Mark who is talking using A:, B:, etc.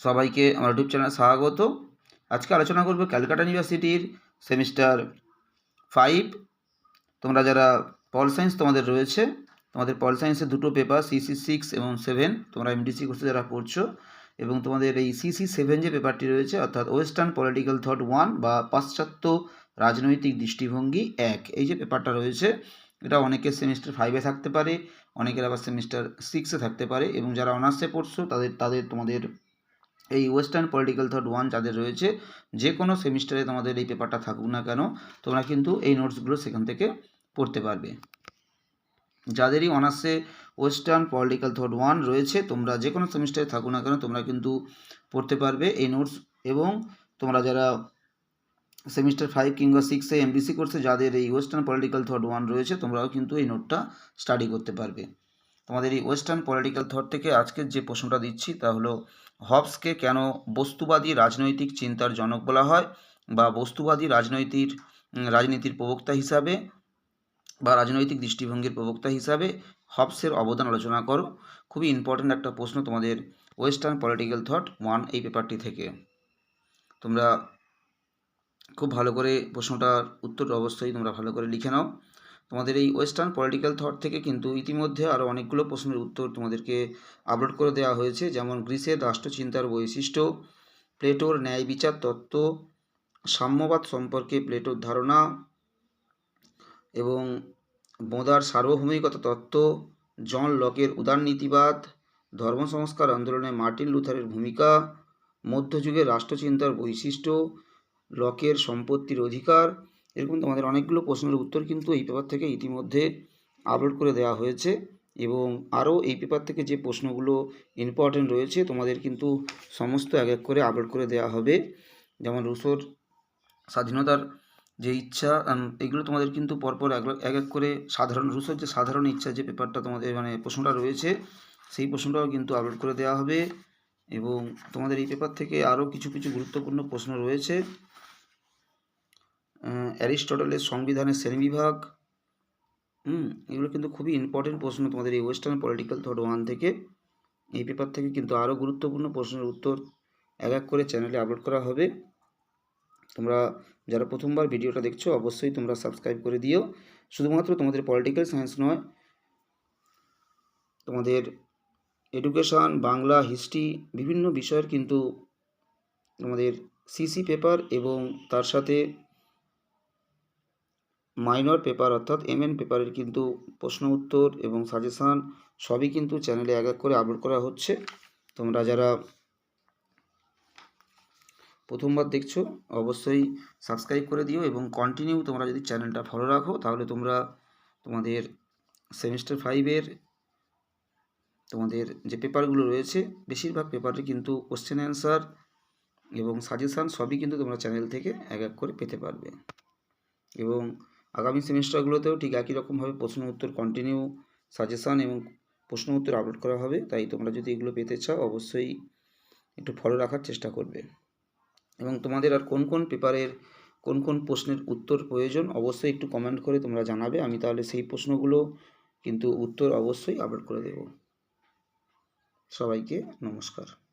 A: সবাইকে আমার ইউটিউব চ্যানেলে স্বাগত। আজকে আলোচনা করব ক্যালকাটা ইউনিভার্সিটির সেমিস্টার ফাইভ। তোমরা যারা পল সায়েন্স তোমাদের রয়েছে, তোমাদের পল সায়েন্সের দুটো পেপার, সিসি সিক্স এবং সেভেন, তোমরা এমডিসি কোর্সে যারা পড়ছো এবং তোমাদের এই সিসি সেভেন যে পেপারটি রয়েছে, অর্থাৎ ওয়েস্টার্ন পলিটিক্যাল থট ওয়ান বা পাশ্চাত্য রাজনৈতিক দৃষ্টিভঙ্গি এক, এই যে পেপারটা রয়েছে, এটা অনেকের সেমিস্টার ফাইভে থাকতে পারে, অনেকের আবার সেমিস্টার সিক্সে থাকতে পারে এবং যারা অনার্সে পড়ছো, তাদের তাদের তোমাদের এই ওয়েস্টার্ন পলিটিক্যাল থট ওয়ান যাদের রয়েছে, যে কোনো সেমিস্টারে তোমাদের এই পেপারটা থাকুক না কেন, তোমরা কিন্তু এই নোটসগুলো সেখান থেকে পড়তে পারবে। যাদেরই অনার্সে ওয়েস্টার্ন পলিটিক্যাল থট ওয়ান রয়েছে, তোমরা যে কোনো সেমিস্টারে থাকুক না কেন, তোমরা কিন্তু পড়তে পারবে এই নোটস এবং তোমরা যারা সেমিস্টার ফাইভ কিংবা সিক্সে এমডিসি কোর্সে যাদের এই ওয়েস্টার্ন পলিটিক্যাল থট ওয়ান রয়েছে, তোমরাও কিন্তু এই নোটটা স্টাডি করতে পারবে। তোমাদের এই ওয়েস্টার্ন পলিটিক্যাল থট থেকে আজকের যে প্রশ্নটা দিচ্ছি, তা হলো হবসকে কেন বস্তুবাদী রাজনৈতিক চিন্তার জনক বলা হয় বা বস্তুবাদী রাজনৈতিক রাজনীতির প্রবক্তা হিসাবে বা রাজনৈতিক দৃষ্টিভঙ্গির প্রবক্তা হিসাবে হবসের অবদান আলোচনা করো। খুবই ইম্পর্ট্যান্ট একটা প্রশ্ন তোমাদের ওয়েস্টার্ন পলিটিক্যাল থট ওয়ান এই পেপারটি থেকে। তোমরা খুব ভালো করে প্রশ্নটার উত্তর অবশ্যই তোমরা ভালো করে লিখে নাও। তোমাদের এই ওয়েস্টার্ন পলিটিক্যাল থট থেকে কিন্তু ইতিমধ্যে আরও অনেকগুলো প্রশ্নের উত্তর তোমাদেরকে আপলোড করে দেওয়া হয়েছে। যেমন গ্রিসের রাষ্ট্রচিন্তার বৈশিষ্ট্য, প্লেটোর ন্যায় বিচার তত্ত্ব, সাম্যবাদ সম্পর্কে প্লেটোর ধারণা এবং বোঁদার সার্বভৌমিকতা তত্ত্ব, জন লকের উদারনীতিবাদ ধর্ম সংস্কার আন্দোলনে মার্টিন লুথারের ভূমিকা, মধ্যযুগের রাষ্ট্রচিন্তার বৈশিষ্ট্য, লকের সম্পত্তির অধিকার এরকম তোমাদের অনেকগুলো প্রশ্নের উত্তর কিন্তু এই পেপার থেকে ইতিমধ্যে আপলোড করে দেওয়া হয়েছে এবং আরও এই পেপার থেকে যে প্রশ্নগুলো ইম্পর্টেন্ট রয়েছে তোমাদের কিন্তু সমস্ত এক এক করে আপলোড করে দেওয়া হবে। যেমন রুশোর স্বাধীনতার যে ইচ্ছা এগুলো তোমাদের কিন্তু পরপর এক এক করে সাধারণ, রুশোর যে সাধারণ ইচ্ছা যে পেপারটা তোমাদের মানে প্রশ্নটা রয়েছে, সেই প্রশ্নটাও কিন্তু আপলোড করে দেওয়া হবে এবং তোমাদের এই পেপার থেকে আরও কিছু কিছু গুরুত্বপূর্ণ প্রশ্ন রয়েছে। অ্যারিস্টটলের সংবিধানের শ্রেণীবিভাগ। হুম, এগুলো কিন্তু খুবই ইম্পর্টেন্ট প্রশ্ন তোমাদের এই ওয়েস্টার্ন পলিটিক্যাল থট ওয়ান থেকে। এই পেপার থেকে কিন্তু আরও গুরুত্বপূর্ণ প্রশ্নের উত্তর এক এক করে চ্যানেলে আপলোড করা হবে। তোমরা যারা প্রথমবার ভিডিওটা দেখছ, অবশ্যই তোমরা সাবস্ক্রাইব করে দিও। শুধুমাত্র তোমাদের পলিটিক্যাল সায়েন্স নয়, তোমাদের এডুকেশান বাংলা হিস্ট্রি বিভিন্ন বিষয়ের কিন্তু তোমাদের সিসি পেপার এবং তার সাথে মাইনর পেপার অর্থাৎ এমএন পেপারের কিন্তু প্রশ্ন উত্তর এবং সাজেশান সবই কিন্তু চ্যানেলে এক এক করে আপলোড করা হচ্ছে। তোমরা যারা প্রথমবার দেখছ, অবশ্যই সাবস্ক্রাইব করে দিও এবং কন্টিনিউ তোমরা যদি চ্যানেলটা ফলো রাখো, তাহলে তোমরা তোমাদের সেমিস্টার ফাইভের তোমাদের যে পেপারগুলো রয়েছে, বেশিরভাগ পেপারে কিন্তু কোশ্চেন অ্যান্সার এবং সাজেশান সবই কিন্তু তোমরা চ্যানেল থেকে এক এক করে পেতে পারবে। এবং আগামী সেমিস্টারগুলোতেও ঠিক একই রকমভাবে প্রশ্ন উত্তর কন্টিনিউ সাজেশান এবং প্রশ্ন উত্তর আপলোড করা হবে। তাই তোমরা যদি এগুলো পেতে চাও, অবশ্যই একটু ফলো রাখার চেষ্টা করবে। এবং তোমাদের আর কোন কোন পেপারের কোন কোন প্রশ্নের উত্তর প্রয়োজন, অবশ্যই একটু কমেন্ট করে তোমরা জানাবে। আমি তাহলে সেই প্রশ্নগুলো কিন্তু উত্তর অবশ্যই আপলোড করে দেব। সবাইকে নমস্কার।